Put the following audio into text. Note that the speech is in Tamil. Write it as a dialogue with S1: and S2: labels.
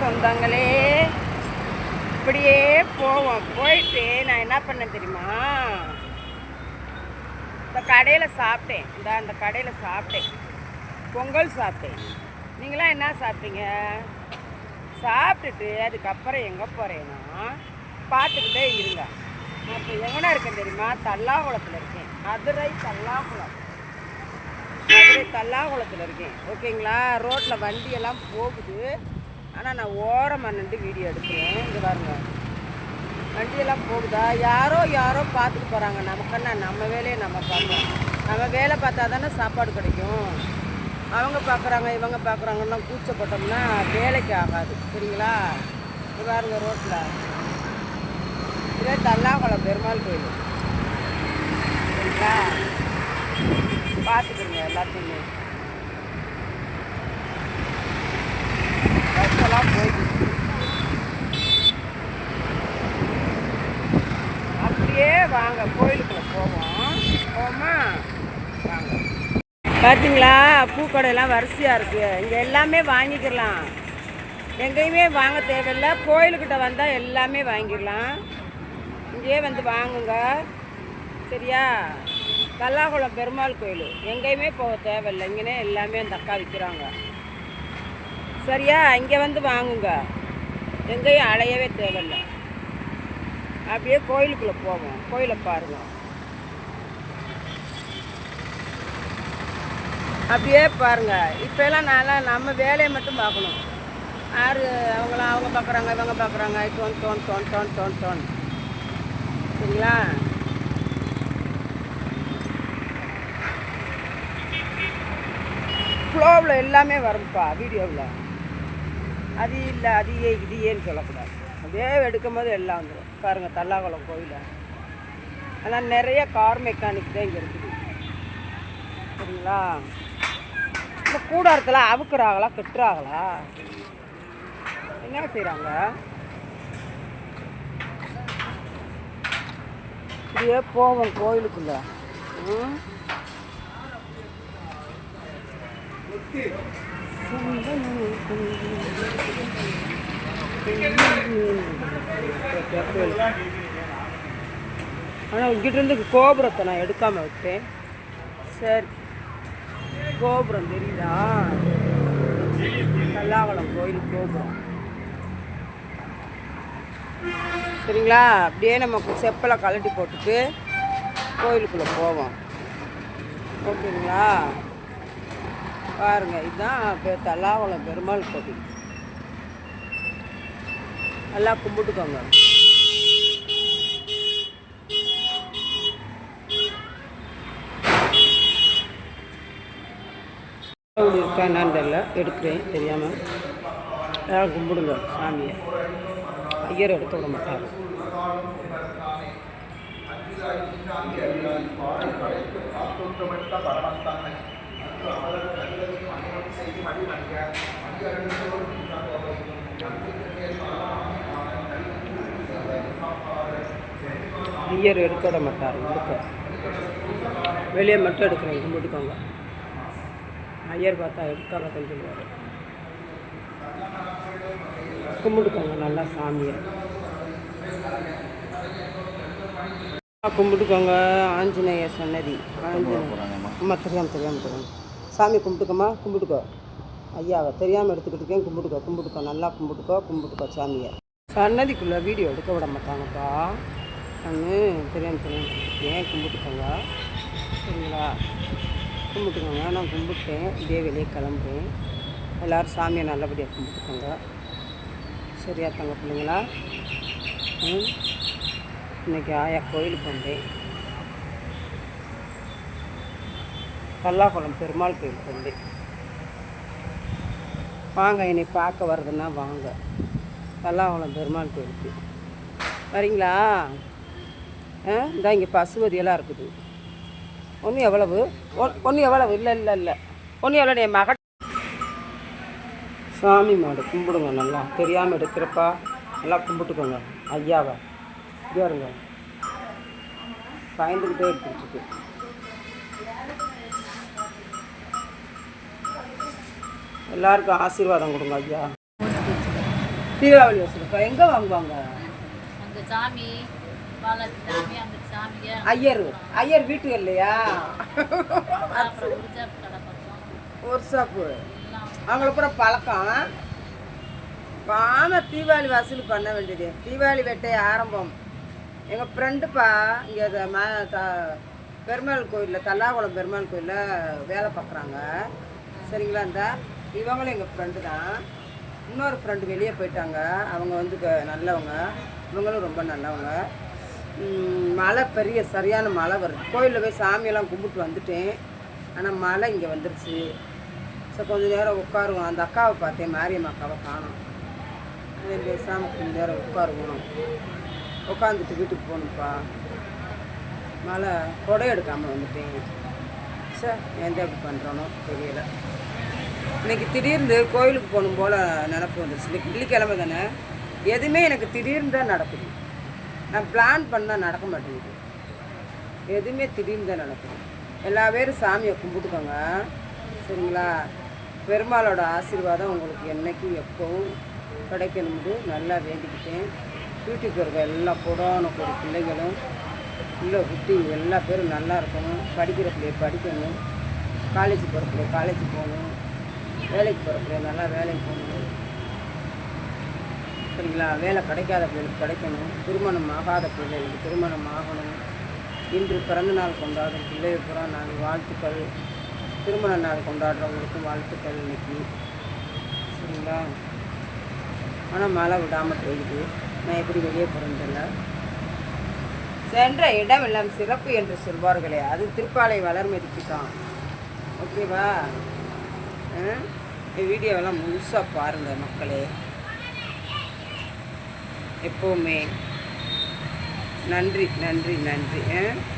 S1: சொந்தங்களே. இப்படியே போவோம். போயிட்டு நான் என்ன பண்ணேன் தெரியுமா? இந்த கடையில் சாப்பிட்டேன். இந்த அந்த கடையில் சாப்பிட்டேன். பொங்கல் சாப்பிட்டேன். நீங்களாம் என்ன சாப்பிட்டீங்க? சாப்பிட்டுட்டு அதுக்கப்புறம் எங்கே போகிறேன்னா பார்த்துக்கிட்டே இருங்க. நான் இப்போ எங்கன்னா இருக்கேன் தெரியுமா? தல்லாகுளத்தில் இருக்கேன். மதுரை தல்லாகுளம். மதுரை தல்லாகுளத்தில் இருக்கேன். ஓகேங்களா? ரோட்டில் வண்டியெல்லாம் போகுது. ஆனால் நான் ஓரமாக நின்று வீடியோ எடுக்கிறேன் இங்கே பாருங்க. வண்டியெல்லாம் போகுதா? யாரோ யாரோ பார்த்துட்டு போகிறாங்க நமக்குன்னா? நம்ம வேலையை நம்ம பார்க்கலாம் நம்ம வேலை பார்த்தா தானே சாப்பாடு கிடைக்கும். அவங்க பார்க்குறாங்க இவங்க பார்க்குறாங்கன்னா கூச்சப்பட்டோம்னா வேலைக்கு ஆகாது. சரிங்களா? இது பாருங்க ரோட்டில் இதே தல்லாங்குளம் பெருமாள் கோயில். சரிங்களா? பார்த்துக்குங்க எல்லாத்தையுமே பஸ்ஸெல்லாம் போயிட்டு அப்படியே வாங்க கோயிலுக்குள்ள போவோம். போமா வாங்க. பார்த்தீங்களா பூக்கடையெல்லாம் வரிசையாக இருக்குது இங்கே எல்லாமே வாங்கிக்கலாம். எங்கேயுமே வாங்க தேவையில்லை. கோயிலுக்கிட்ட வந்தால் எல்லாமே வாங்கிடலாம். இங்கேயே வந்து வாங்குங்க. சரியா? கல்லாகுளம் பெருமாள் கோயில். எங்கேயுமே போக தேவையில்லை. இங்கேனே எல்லாமே அந்த அக்கா விற்கிறாங்க சரியா? இங்கே வந்து வாங்குங்க. எங்கேயும் அலையவே தேவையில்லை. அப்படியே கோயிலுக்குள்ளே போவோம். கோயிலை பாருங்கள் அப்படியே பாருங்க. இப்போல்லாம் நான்லாம் நம்ம வேலையை மட்டும் பார்க்கணும். யார் அவங்களாம் அவங்க பார்க்குறாங்க இவங்க பார்க்குறாங்க. டோன் டோன் டோன் டோன் டோன் டோன் சரிங்களா? ஃப்ளோவில் எல்லாமே வரும்ப்பா வீடியோவில். அது இல்லை அது ஏ இது ஏன்னு சொல்லக்கூடாது. அதே எடுக்கும் போது எல்லாம் வந்துடும் பாருங்கள் தல்லாகுளம் கோயில். ஆனால் நிறைய கார் மெக்கானிக் தான் இங்கே இருக்குது. சரிங்களா? இந்த கூடாரத்தில் அவுக்குறாங்களா கட்டுறாங்களா? என்ன செய்கிறாங்க இப்படியே போவோம் கோயிலுக்குள்ள. ம்? ஆனால் இங்கிட்ட இருந்து கோபுரத்தை நான் எடுக்காம விட்டேன். சரி. கோபுரம் தெரியுதா? கல்லாவளம் கோயில் கோபுரம். சரிங்களா? அப்படியே நம்ம செப்பலை கழட்டி போட்டுட்டு கோயிலுக்குள்ளே போவோம். ஓகேங்களா? பாருங்க இதுதான் தல்லாவளம் பெருமாள் கோவில். நல்லா கும்பிட்டுக்கோங்க. கடவுள் இருக்கா தெரியல. எடுக்கிறேன். தெரியாமல் நல்லா கும்பிடுங்க சாமியை. ஐயர் எடுக்க விட மாட்டார். ஐயர் எடுக்க விட மாட்டார் எடுக்க வெளியே மட்டும் எடுக்கிறேன் கும்பிட்டுக்கோங்க ஐயர் பார்த்தா எடுக்காத சொல்லுவார் கும்பிட்டுக்கோங்க நல்லா சாமியை. கும்பிட்டுக்கோங்க ஆஞ்சநேய சன்னதி. ஆஞ்சநேய அம்மா தெரியாமல் தெரியாமல் தெரியாமல் சாமி கும்பிட்டுக்கோமா கும்பிட்டுக்கோ. ஐயாவை தெரியாமல் எடுத்துக்கிட்டுக்கேன் கும்பிட்டுக்கோ கும்பிட்டுக்கோ நல்லா கும்பிட்டுக்கோ கும்பிட்டுக்கோ சாமியை. சன்னதிக்குள்ளே வீடியோ எடுக்க விட மாட்டாங்கப்பா. நான் தெரியாமல் தெரியாமல் ஏன் கும்பிட்டுக்கோங்க? சரிங்களா? கும்பிட்டுக்கோங்க. நான் கும்பிட்டேன். இதே வெளியே கிளம்புறேன். எல்லோரும் சாமியை நல்லபடியாக கும்பிட்டுக்கோங்க. சரியா தங்க பிள்ளைங்களா? ம். இன்னைக்கு ஆயா கோயிலுக்கு வந்தேன். பல்லாக்குளம் பெருமாள் கோயிலுக்கு வந்தேன். வாங்க என்னை பார்க்க வருதுன்னா வாங்க. கல்லாகுளம் பெருமாள் கோயிலுக்கு. வரீங்களா? இந்த இங்கே பசுபதியெல்லாம் இருக்குது. ஒன்று எவ்வளவு? ஒன்று எவ்வளவு? இல்லை இல்லை இல்லை. ஒன்று எவ்வளோ என் மக சாமி மாடு கும்பிடுங்க நல்லா. தெரியாமல் எடுக்கிறப்பா நல்லா கும்பிட்டுக்கோங்க. ஐயாவை. இதே இருங்க பயந்துக்கிட்டே எடுத்துக்கிட்டு எல்லாருக்கும் ஆசீர்வாதம் கொடுங்க ஐயா. தீபாவளி வசூலுக்கா எங்கே வாங்குவாங்க?
S2: அந்த சாமி.
S1: ஐயர் ஐயர் வீட்டுக்கு இல்லையா? ஒரு ஷாப்பு அவங்கள பூரா பழக்கம். வாங்க தீபாவளி வசூல் பண்ண வேண்டியது. தீபாவளி வெட்டை ஆரம்பம். எங்கள் ஃப்ரெண்டுப்பா இங்கே ம த பெருமாள் கோயிலில் தல்லாகுளம் பெருமாள் கோயிலில் வேலை பார்க்குறாங்க. சரிங்களா இந்த? இவங்களும் எங்கள் ஃப்ரெண்டு தான். இன்னொரு ஃப்ரெண்டு வெளியே போயிட்டாங்க. அவங்க வந்து நல்லவங்க. இவங்களும் ரொம்ப நல்லவங்க. மழை பெரிய சரியான மழை வருது. கோயிலில் போய் சாமியெல்லாம் கும்பிட்டு வந்துட்டேன். ஆனால் மழை இங்கே வந்துருச்சு. ஸோ கொஞ்சம் நேரம் உட்காருவோம். அந்த அக்காவை பார்த்தேன். மாரியம்மா அக்காவை காணும். அதே பேசாமல் கொஞ்சம் நேரம் உட்காருவோம். உட்காந்துட்டு வீட்டுக்கு போகணும்ப்பா. மழை கொடை எடுக்காமல் வந்துட்டேன். சார் எந்த அப்படி பண்ணுறோனோ தெரியல. இன்னைக்கு திடீர்னு கோயிலுக்கு போகணும் போல் நினப்பு வந்துருச்சு. இன்றைக்கி வெள்ளிக்கிழமை தானே. எதுவுமே எனக்கு திடீர்னு தான் நடக்குது. நான் பிளான் பண்ணால் நடக்க மாட்டேங்குது. எதுவுமே திடீர்னு தான் நடக்குது. எல்லா பேரும் சாமியை கும்பிட்டுக்கோங்க. சரிங்களா? பெருமாளோட ஆசீர்வாதம் உங்களுக்கு என்றைக்கும் எப்பவும் கிடைக்கணும்னு நல்லா வேண்டிக்கிட்டேன். வீட்டுக்கு இருக்க எல்லா புடான ஒரு பிள்ளைகளும் இல்லை குட்டி எல்லா பேரும் நல்லா இருக்கணும். படிக்கிற பிள்ளைய படிக்கணும். காலேஜ் போகிற பிள்ளைய காலேஜ் போகணும். வேலைக்கு போகிற பிள்ளைய நல்லா வேலைக்கு போகணும். சரிங்களா? வேலை கிடைக்காத பிள்ளைகளுக்கு கிடைக்கணும். திருமணம் ஆகாத பிள்ளைகளுக்கு திருமணம் ஆகணும். இன்று பிறந்த நாள் கொண்டாடும் பிள்ளைய பூரா நாங்கள் வாழ்த்துக்கள். திருமண நாள் கொண்டாடுறவங்களுக்கும் வாழ்த்துக்கள் இன்னைக்கு. சரிங்களா? ஆனால் மழை விடாமல் போயிடுது நான் எப்படி வெளியே போகிறேன்னு சென்ற இடம் எல்லாம் சிறப்பு என்று சொல்வார்களே. அது திருப்பாலை வளர்மதிக்கு தான் ஓகேவா? ஆ? இந்த வீடியோவெல்லாம் முழுசாக பாருங்கள் மக்களே. எப்போவுமே. நன்றி நன்றி நன்றி ஆ?